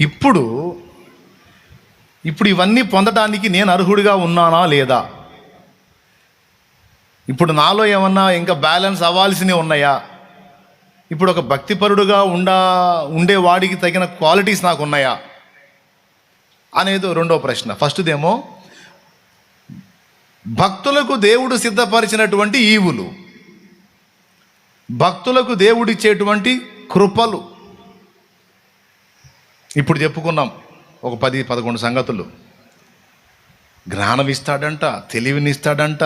ఇప్పుడు ఇప్పుడు ఇవన్నీ పొందడానికి నేను అర్హుడిగా ఉన్నానా లేదా? ఇప్పుడు నాలో ఏమన్నా ఇంకా బ్యాలెన్స్ అవ్వాల్సినవి ఉన్నాయా? ఇప్పుడు ఒక భక్తిపరుడుగా ఉండా ఉండేవాడికి తగిన క్వాలిటీస్ నాకు ఉన్నాయా? అనేది రెండో ప్రశ్న. ఫస్ట్దేమో భక్తులకు దేవుడు సిద్ధపరిచినటువంటి ఈవులు భక్తులకు దేవుడిచ్చేటువంటి కృపలు ఇప్పుడు చెప్పుకున్నాం ఒక పది పదకొండు సంగతులు. జ్ఞానం ఇస్తాడంట తెలివిని ఇస్తాడంట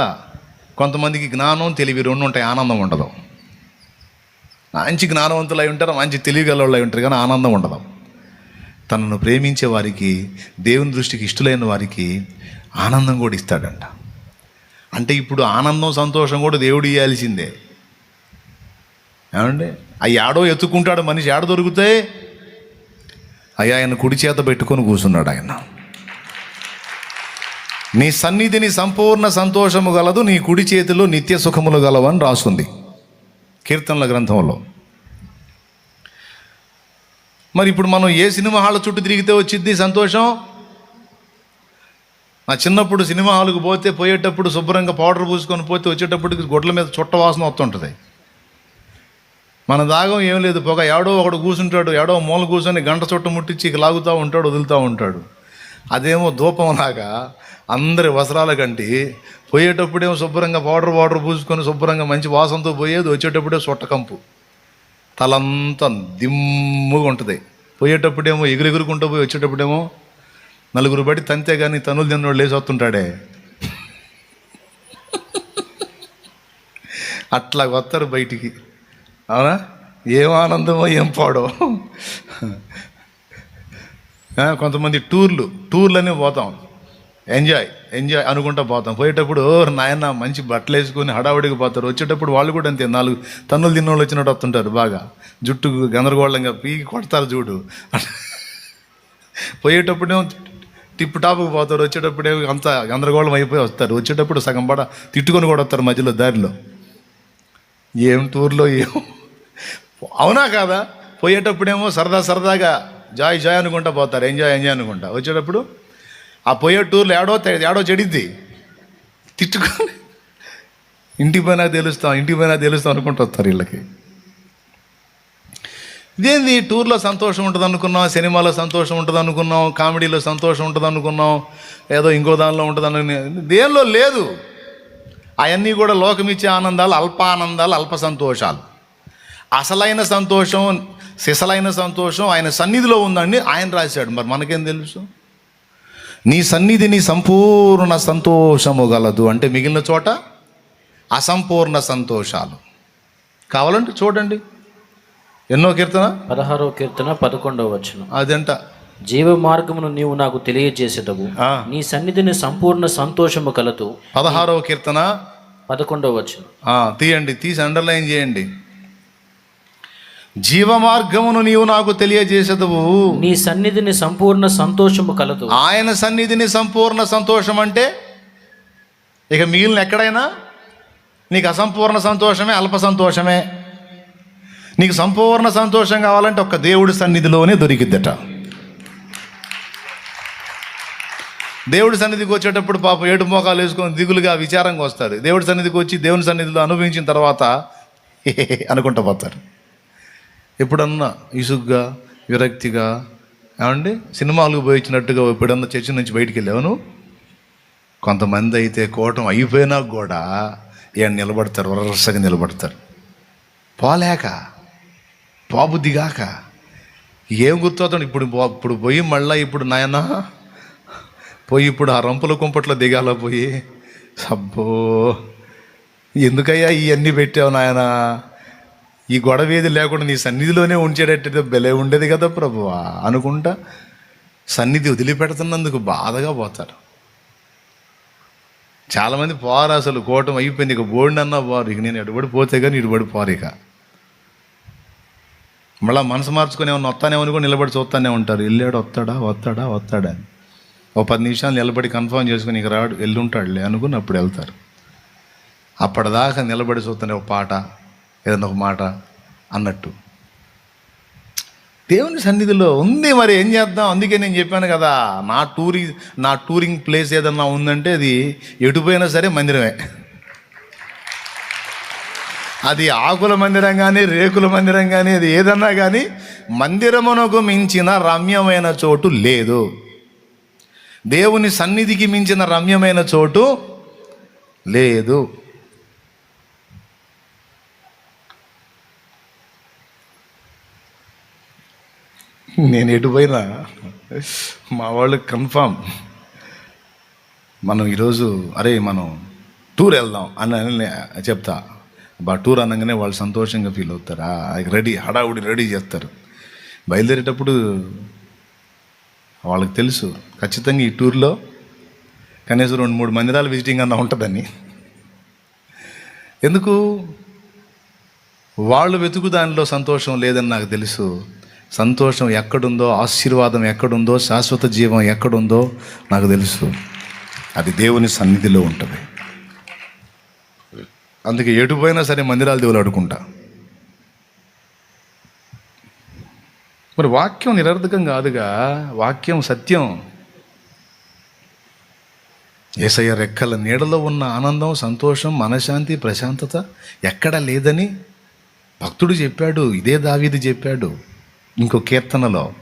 కొంతమందికి జ్ఞానం తెలివి రెండు ఉంటాయి ఆనందం ఉండదు. మంచి జ్ఞానవంతులు అయి ఉంటారు మంచి తెలివి గలవాళ్ళు అయి ఉంటారు కానీ ఆనందం ఉండదు. తనను ప్రేమించే వారికి దేవుని దృష్టికి ఇష్టలైన వారికి ఆనందం కూడా ఇస్తాడంట. అంటే ఇప్పుడు ఆనందం సంతోషం కూడా దేవుడు ఇవ్వాల్సిందే ఏమండి? ఆ ఏడో ఎత్తుకుంటాడు మనిషి ఏడ దొరుకుతాయి? అయ్యా ఆయన కుడి చేత పెట్టుకొని కూర్చున్నాడు ఆయన. నీ సన్నిధిని సంపూర్ణ సంతోషము గలదు నీ కుడి చేతిలో నిత్య సుఖములు గలవని రాసుంది. కీర్తనల గ్రంథంలో. మరి ఇప్పుడు మనం ఏ సినిమా హాల్ చుట్టూ తిరిగితే వచ్చింది సంతోషం? నా చిన్నప్పుడు సినిమా హాల్కి పోతే పోయేటప్పుడు శుభ్రంగా పౌడర్ పూసుకొని పోతే వచ్చేటప్పుడు గొడ్ల మీద చుట్ట వాసన వస్తుంటుంది. మన దాగం ఏం లేదు పొగ. ఎవడో ఒకడు కూర్చుంటాడు ఎవడో మూల కూర్చొని గంట చుట్ట ముట్టించి లాగుతూ ఉంటాడు వదులుతూ ఉంటాడు. అదేమో ధూపం లాగా అందరి వస్త్రాల కంటి పోయేటప్పుడేమో శుభ్రంగా పౌడర్ పౌడర్ పూసుకొని శుభ్రంగా మంచి వాసనతో పోయేది వచ్చేటప్పుడే చుట్టకంపు తలంతా దిమ్ముగా ఉంటుంది. పోయేటప్పుడేమో ఎగురెగురుకుంటూ పోయి వచ్చేటప్పుడేమో నలుగురు బడి తంతే కానీ తనులు తిన్నోడు లేచి వస్తుంటాడే అట్లా వస్తారు బయటికి. అవునా? ఏం ఆనందమో ఏం పాడో. కొంతమంది టూర్లు టూర్లని పోతాం. ఎంజాయ్ ఎంజాయ్ అనుకుంటా పోతాం. పోయేటప్పుడు "ఓ, నాయన మంచి బట్టలు వేసుకొని హడావుడికి పోతారు. వచ్చేటప్పుడు వాళ్ళు కూడా అంతే నాలుగు తన్నులు తిన్నోళ్ళు వచ్చినట్టు వస్తుంటారు బాగా. జుట్టు గందరగోళంగా పీకి కొడతారు చూడు. పోయేటప్పుడేమో టిప్ టాప్కి పోతారు. వచ్చేటప్పుడే అంత గందరగోళం అయిపోయి వస్తారు. వచ్చేటప్పుడు సగం పడ తిట్టుకొని కూడా వస్తారు మధ్యలో దారిలో. ఏం టూర్లో ఏం అవునా కాదా? పోయేటప్పుడేమో సరదా సరదాగా జాయ్ జాయ్ అనుకుంటా పోతారు ఎంజాయ్ ఎంజాయ్ అనుకుంటా. వచ్చేటప్పుడు ఆ పోయే టూర్లో ఏడో ఏడో చెడిద్ది. తిట్టుకొని ఇంటికి పోయినా తెలుస్తాం ఇంటికి పోయినా తెలుస్తాం అనుకుంటూ వస్తారు వీళ్ళకి. ఇదేంది? టూర్లో సంతోషం ఉంటుంది అనుకున్నాం సినిమాలో సంతోషం ఉంటుంది అనుకున్నాం కామెడీలో సంతోషం ఉంటుంది అనుకున్నాం ఏదో ఇంకో దానిలో ఉంటుంది అని దేనిలో లేదు. అవన్నీ కూడా లోకమిచ్చే ఆనందాలు అల్ప ఆనందాలు అల్ప సంతోషాలు. అసలైన సంతోషం సిసలైన సంతోషం ఆయన సన్నిధిలో ఉందండి ఆయన రాశాడు. మరి మనకేం తెలుసు? నీ సన్నిధిని సంపూర్ణ సంతోషము గలదు. అంటే మిగిలిన చోట అసంపూర్ణ సంతోషాలు. కావాలంటే చూడండి. ఎన్నో కీర్తన? పదహారో కీర్తన పదకొండవ వచనం. అదంట జీవ మార్గమును నీవు నాకు తెలియజేసేటవు. నీ సన్నిధిని సంపూర్ణ సంతోషము కలదు. పదహారవ కీర్తన? పదకొండవ వచనం. ఆ, తీయండి తీసి అండర్లైన్ చేయండి. జీవ మార్గమును నీవు నాకు తెలియజేసేదవు. నీ సన్నిధిని సంపూర్ణ సంతోషము కలదు. ఆయన సన్నిధిని సంపూర్ణ సంతోషం అంటే ఇక మిగిలిన ఎక్కడైనా? నీకు అసంపూర్ణ సంతోషమే అల్ప సంతోషమే. నీకు సంపూర్ణ సంతోషం కావాలంటే ఒక్క దేవుడి సన్నిధిలోనే దొరికిద్దట. దేవుడి సన్నిధికి వచ్చేటప్పుడు పాపం ఏడు మోకాలు వేసుకొని దిగులుగా విచారంగా వస్తారు దేవుడి సన్నిధికి వచ్చి దేవుని సన్నిధిలో అనుభవించిన తర్వాత అనుకుంటూ పోతారు. ఎప్పుడన్నా ఇసుగ్గా విరక్తిగా ఏమండి? సినిమాలకు పోయి వచ్చినట్టుగా ఎప్పుడన్నా చర్చి నుంచి బయటికి వెళ్ళావు కొంతమంది అయితే కోటం అయిపోయినా కూడా ఏం నిలబడతారు వరసగా నిలబడతారు. పోలేక పోబుద్దిగాక ఏం గుర్తవుతాడు ఇప్పుడు ఇప్పుడు పోయి మళ్ళీ ఇప్పుడు నాయన పోయి ఇప్పుడు ఆ రంపుల కుంపట్లో దిగాల పోయి? సబ్బో ఎందుకయ్యా ఇవన్నీ పెట్టావు నాయనా? ఈ గొడవ ఏది లేకుండా నీ సన్నిధిలోనే ఉంచేటట్టు బెలే ఉండేది కదా ప్రభువా అనుకుంటా. సన్నిధి వదిలిపెడుతున్నందుకు బాధగా పోతారు. చాలామంది పోరు అసలు కోటం అయిపోయింది ఇక బోర్డు పోరు. ఇక నేను ఎడుబడి పోతే కానీ ఇటుబడి పోరు ఇక. మళ్ళీ మనసు మార్చుకుని ఏమన్నా వస్తానేమని కూడా నిలబడి చూస్తానే ఉంటారు. వెళ్ళాడు వస్తాడా వస్తాడా వస్తాడా అని. ఓ పది నిమిషాలు నిలబడి కన్ఫర్మ్ చేసుకుని ఇక రాడు వెళ్ళుంటాడులే అనుకుని అప్పుడు వెళ్తారు. అప్పటిదాకా నిలబడి చూస్తానే ఒక పాట. ఏదన్నా ఒక మాట అన్నట్టు. దేవుని సన్నిధిలో ఉంది మరి ఏం చేద్దాం? అందుకే నేను చెప్పాను కదా నా టూరింగ్ నా టూరింగ్ ప్లేస్ ఏదన్నా ఉందంటే అది ఎటుపోయినా సరే మందిరమే. అది ఆకుల మందిరం కానీ రేకుల మందిరం కానీ అది ఏదన్నా కానీ మందిరమునకు మించిన రమ్యమైన చోటు లేదు. దేవుని సన్నిధికి మించిన రమ్యమైన చోటు లేదు. నేను ఎటుపోయినా మా వాళ్ళు కన్ఫామ్ మనం ఈరోజు అరే మనం టూర్ వెళ్దాం అని అని చెప్తా. బా టూర్ అనగానే వాళ్ళు సంతోషంగా ఫీల్ అవుతారు? రెడీ హడావుడి రెడీ చేస్తారు. బయలుదేరేటప్పుడు వాళ్ళకి తెలుసు ఖచ్చితంగా ఈ టూర్లో కనీసం రెండు మూడు మందిరాలు విజిటింగ్ అన్న ఉంటుందని. ఎందుకు? వాళ్ళు వెతుకు దానిలో సంతోషం లేదని నాకు తెలుసు. సంతోషం ఎక్కడుందో ఆశీర్వాదం ఎక్కడుందో శాశ్వత జీవం ఎక్కడుందో నాకు తెలుసు. అది దేవుని సన్నిధిలో ఉంటుంది. అందుకే ఎటుపోయినా సరే మందిరాలు దేవులు అడుకుంటా మరి వాక్యం నిరర్ధకం కాదుగా వాక్యం సత్యం. ఏసయ్య రెక్కల నీడలో ఉన్న ఆనందం సంతోషం మనశాంతి ప్రశాంతత ఎక్కడ లేదని భక్తుడు చెప్పాడు ఇదే దావీది చెప్పాడు. ఇంకో కీర్తనలో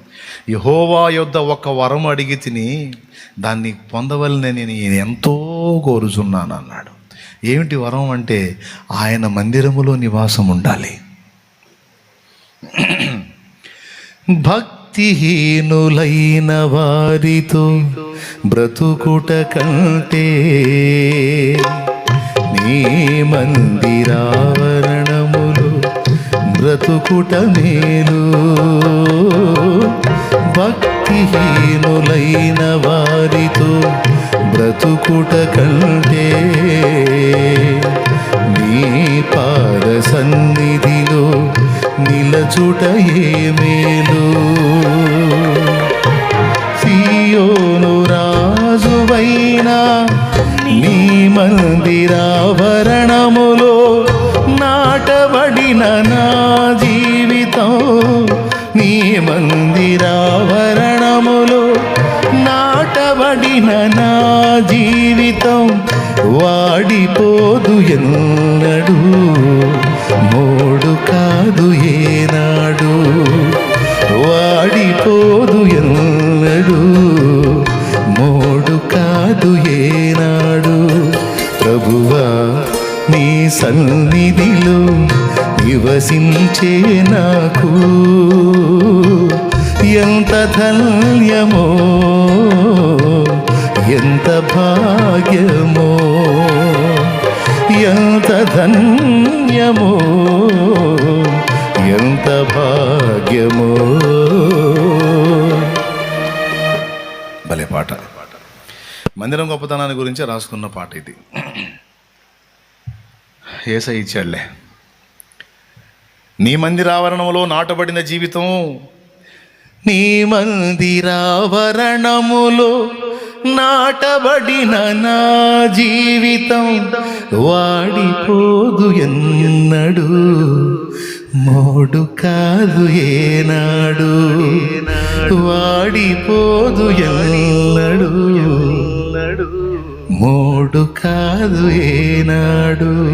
యహోవా యొద్ద ఒక వరం అడిగి తిని దాన్ని పొందవలనే నేను ఎంతో కోరుచున్నాను అన్నాడు ఏమిటి వరం అంటే ఆయన మందిరములో నివాసం ఉండాలి. భక్తిహీనులైన వారితో బ్రతుకుట కంటే నీ మందిరావరణ బ్రతుకుట మేలు. భక్తిహీనులైన వారితో బ్రతుకుట కంటే నీ పాద సన్నిధిలో నిలచుట ఏ మేలు? నాటబడిన నా జీవితం వాడిపోదు ఎన్నడు. మోడు కాదు ఏనాడు. వాడిపోదు ఎన్నడు. మోడు కాదు ఏనాడు. ప్రభువా నీ సన్నిధిలో నివసించే నాకు ఎంత ధన్యమో ఎంత భాగ్యమో ఎంత ధన్యమో ఎంత భాగ్యమో. భలే పాట. మందిరం గొప్పతనాన్ని గురించి రాసుకున్న పాట ఇది. ఏసై ఇచ్చాడులే. నీ మందిరావరణంలో నాటబడిన జీవితం నీ మందిరావరణములో నాటబడిన నా జీవితం వాడిపోదు ఎన్నడు. మోడు కాదు ఏనాడు. వాడిపోదు ఎన్నడు. మోడు కాదు ఏనాడు.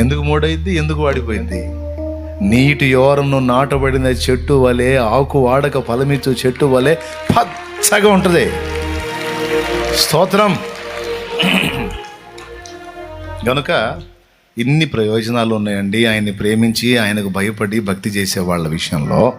ఎందుకు మోడైద్ది ఎందుకు వాడిపోయింది? నీటి యోరంను నాటబడిన చెట్టు వలె ఆకు వాడక ఫలమిచ్చు చెట్టు వలె పచ్చగా ఉంటుంది. స్తోత్రం. కనుక ఇన్ని ప్రయోజనాలు ఉన్నాయండి ఆయన్ని ప్రేమించి ఆయనకు భయపడి భక్తి చేసే వాళ్ళ విషయంలో.